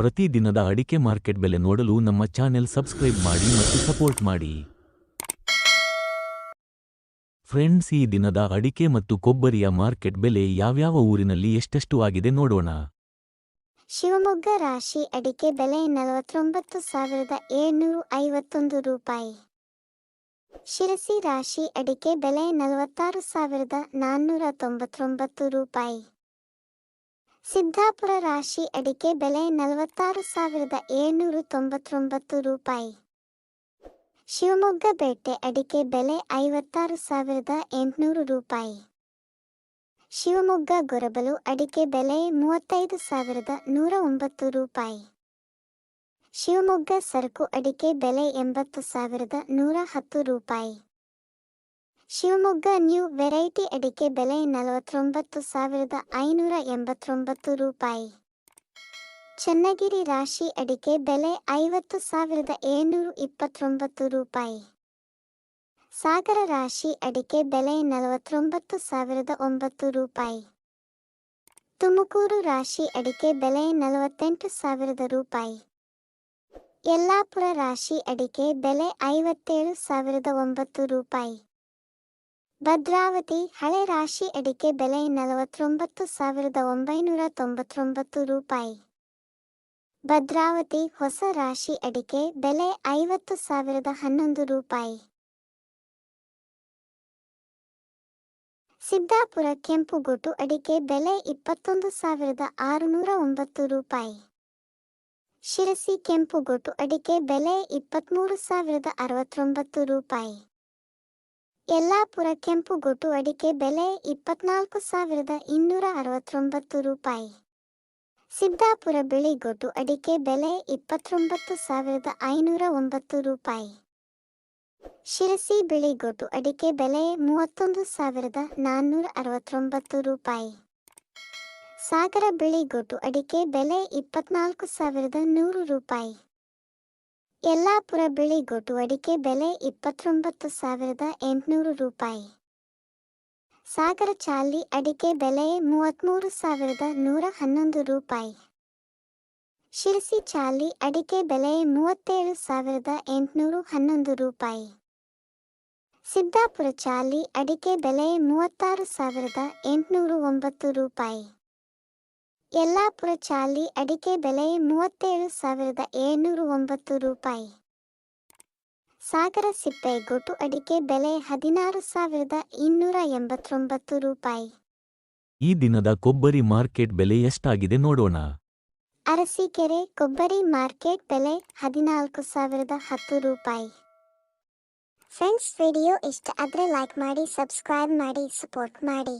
ಪ್ರತಿ ದಿನದ ಅಡಿಕೆ ಮಾರ್ಕೆಟ್ ಬೆಲೆ ನೋಡಲು ನಮ್ಮ ಚಾನೆಲ್ ಸಬ್ಸ್ಕ್ರೈಬ್ ಮಾಡಿ ಮತ್ತು ಸಪೋರ್ಟ್ ಮಾಡಿ. ಫ್ರೆಂಡ್ಸ್, ಈ ದಿನದ ಅಡಿಕೆ ಮತ್ತು ಕೊಬ್ಬರಿಯ ಮಾರ್ಕೆಟ್ ಬೆಲೆ ಯಾವ್ಯಾವ ಊರಿನಲ್ಲಿ ಎಷ್ಟೆಷ್ಟು ಆಗಿದೆ ನೋಡೋಣ. ಶಿವಮೊಗ್ಗ ರಾಶಿ ಅಡಿಕೆ ಬೆಲೆ ನಲವತ್ತೊಂಬತ್ತು ಸಾವಿರದ ಏಳ್ನೂರು ಐವತ್ತೊಂದು ರೂಪಾಯಿ. ಶಿರಸಿ ರಾಶಿ ಅಡಿಕೆ ಬೆಲೆ ನಲವತ್ತಾರು ಸಾವಿರದ ನಾನ್ನೂರ ತೊಂಬತ್ತೊಂಬತ್ತು ರೂಪಾಯಿ. ಸಿದ್ದಾಪುರ ರಾಶಿ ಅಡಿಕೆ ಬೆಲೆ ನಲವತ್ತಾರು ಸಾವಿರದ ಏಳ್ನೂರು ತೊಂಬತ್ತೊಂಬತ್ತು ರೂಪಾಯಿ. ಶಿವಮೊಗ್ಗ ಬೇಟೆ ಅಡಿಕೆ ಬೆಲೆ ಐವತ್ತಾರು ಸಾವಿರದ ಎಂಟುನೂರು ರೂಪಾಯಿ. ಶಿವಮೊಗ್ಗ ಗೊರಬಲು ಅಡಿಕೆ ಬೆಲೆ ಮೂವತ್ತೈದು ಸಾವಿರದ ನೂರ ಒಂಬತ್ತು ರೂಪಾಯಿ. ಶಿವಮೊಗ್ಗ ಸರಕು ಅಡಿಕೆ ಬೆಲೆ ಎಂಬತ್ತು ಸಾವಿರದ ನೂರ ಹತ್ತು ರೂಪಾಯಿ. ಶಿವಮೊಗ್ಗ ನ್ಯೂ ವೆರೈಟಿ ಅಡಿಕೆ ಬೆಲೆ ನಲವತ್ತೊಂಬತ್ತು ಸಾವಿರದ ಐನೂರ ಎಂಬತ್ತೊಂಬತ್ತು ರೂಪಾಯಿ. ಚನ್ನಗಿರಿ ರಾಶಿ ಅಡಿಕೆ ಬೆಲೆ ಐವತ್ತು ಸಾವಿರದ ಏಳ್ನೂರು ಇಪ್ಪತ್ತೊಂಬತ್ತು ರೂಪಾಯಿ. ಸಾಗರ ರಾಶಿ ಅಡಿಕೆ ಬೆಲೆ ನಲವತ್ತೊಂಬತ್ತು ಸಾವಿರದ ಒಂಬತ್ತು ರೂಪಾಯಿ. ತುಮಕೂರು ರಾಶಿ ಅಡಿಕೆ ಬೆಲೆ ನಲವತ್ತೆಂಟು ಸಾವಿರದ ರೂಪಾಯಿ. ಯಲ್ಲಾಪುರ ರಾಶಿ ಅಡಿಕೆ ಬೆಲೆ ಐವತ್ತೇಳು ಸಾವಿರದ ಒಂಬತ್ತು ರೂಪಾಯಿ. ಭದ್ರಾವತಿ ಹಳೆ ರಾಶಿ ಅಡಿಕೆ ಬೆಲೆ ನಲವತ್ತೊಂಬತ್ತು ಸಾವಿರದ ಒಂಬೈನೂರ ತೊಂಬತ್ತೊಂಬತ್ತು ರೂಪಾಯಿ. ಭದ್ರಾವತಿ ಹೊಸ ರಾಶಿ ಅಡಿಕೆ ಬೆಲೆ ಐವತ್ತು ಸಾವಿರದ ಹನ್ನೊಂದು ರೂಪಾಯಿ. ಸಿದ್ದಾಪುರ ಕೆಂಪುಗೋಟು ಅಡಿಕೆ ಬೆಲೆ ಇಪ್ಪತ್ತೊಂದು ಸಾವಿರದ ಆರುನೂರ ಒಂಬತ್ತು ರೂಪಾಯಿ. ಶಿರಸಿ ಕೆಂಪುಗೋಟು ಅಡಿಕೆ ಬೆಲೆ ಇಪ್ಪತ್ತ್ಮೂರು ಸಾವಿರದ ಅರವತ್ತೊಂಬತ್ತು ರೂಪಾಯಿ. ಯಲ್ಲಾಪುರ ಗೊಟ್ಟು ಅಡಿಕೆ ಬೆಲೆ ಇಪ್ಪತ್ನಾಲ್ಕು ಸಾವಿರದ ಇನ್ನೂರ ಅರವತ್ತೊಂಬತ್ತು ರೂಪಾಯಿ. ಸಿದ್ದಾಪುರ ಬಿಳಿಗೊಟ್ಟು ಅಡಿಕೆ ಬೆಲೆ ಇಪ್ಪತ್ತೊಂಬತ್ತು ಸಾವಿರದ ಐನೂರ ಒಂಬತ್ತು ರೂಪಾಯಿ. ಶಿರಸಿ ಬಿಳಿಗೊಟ್ಟು ಅಡಿಕೆ ಬೆಲೆ ಮೂವತ್ತೊಂದು ಸಾವಿರದ ನಾನ್ನೂರ ಅರವತ್ತೊಂಬತ್ತು ರೂಪಾಯಿ. ಸಾಗರ ಬಿಳಿಗೊಟ್ಟು ಅಡಿಕೆ ಬೆಲೆ ಇಪ್ಪತ್ನಾಲ್ಕು ಸಾವಿರದ ನೂರು ರೂಪಾಯಿ. ಯಲ್ಲಾಪುರ ಬಿಳಿಗೊಟ್ಟು ಅಡಿಕೆ ಬೆಲೆ ಇಪ್ಪತ್ತೊಂಬತ್ತು ಸಾವಿರದ ಎಂಟುನೂರು ರೂಪಾಯಿ. ಸಾಗರ ಚಾಲಿ ಅಡಿಕೆ ಬೆಲೆ ಮೂವತ್ತ್ಮೂರು ಸಾವಿರದ ನೂರ ಹನ್ನೊಂದು ರೂಪಾಯಿ. ಶಿರಸಿ ಚಾಲಿ ಅಡಿಕೆ ಬೆಲೆ ಮೂವತ್ತೇಳು ಸಾವಿರದ ಎಂಟುನೂರು ಹನ್ನೊಂದು ರೂಪಾಯಿ. ಸಿದ್ದಾಪುರ ಚಾಲಿ ಅಡಿಕೆ ಬೆಲೆ ಮೂವತ್ತಾರು ಸಾವಿರದ ಎಂಟುನೂರು ಒಂಬತ್ತು ರೂಪಾಯಿ. ಯಲ್ಲಾಪುರ ಚಾಲಿ ಅಡಿಕೆ ಬೆಲೆ ಮೂವತ್ತೇಳು ಸಾವಿರದ ಏಳ್ನೂರು ಒಂಬತ್ತು ರೂಪಾಯಿ. ಸಾಗರ ಸಿಪ್ಪೆ ಗೊಟು ಅಡಿಕೆ ಬೆಲೆ ಹದಿನಾರು ಸಾವಿರದ ಇನ್ನೂರ ಎಂಬತ್ತೊಂಬತ್ತು ರೂಪಾಯಿ. ಈ ದಿನದ ಕೊಬ್ಬರಿ ಮಾರ್ಕೆಟ್ ಬೆಲೆ ಎಷ್ಟಾಗಿದೆ ನೋಡೋಣ. ಅರಸೀಕೆರೆ ಕೊಬ್ಬರಿ ಮಾರ್ಕೆಟ್ ಬೆಲೆ ಹದಿನಾಲ್ಕು ಸಾವಿರದ ಹತ್ತು ರೂಪಾಯಿ. ಫ್ರೆಂಡ್ಸ್ ವಿಡಿಯೋ ಇಷ್ಟ ಆದರೆ ಲೈಕ್ ಮಾಡಿ ಸಬ್ಸ್ಕ್ರೈಬ್ ಮಾಡಿ ಸಪೋರ್ಟ್ ಮಾಡಿ.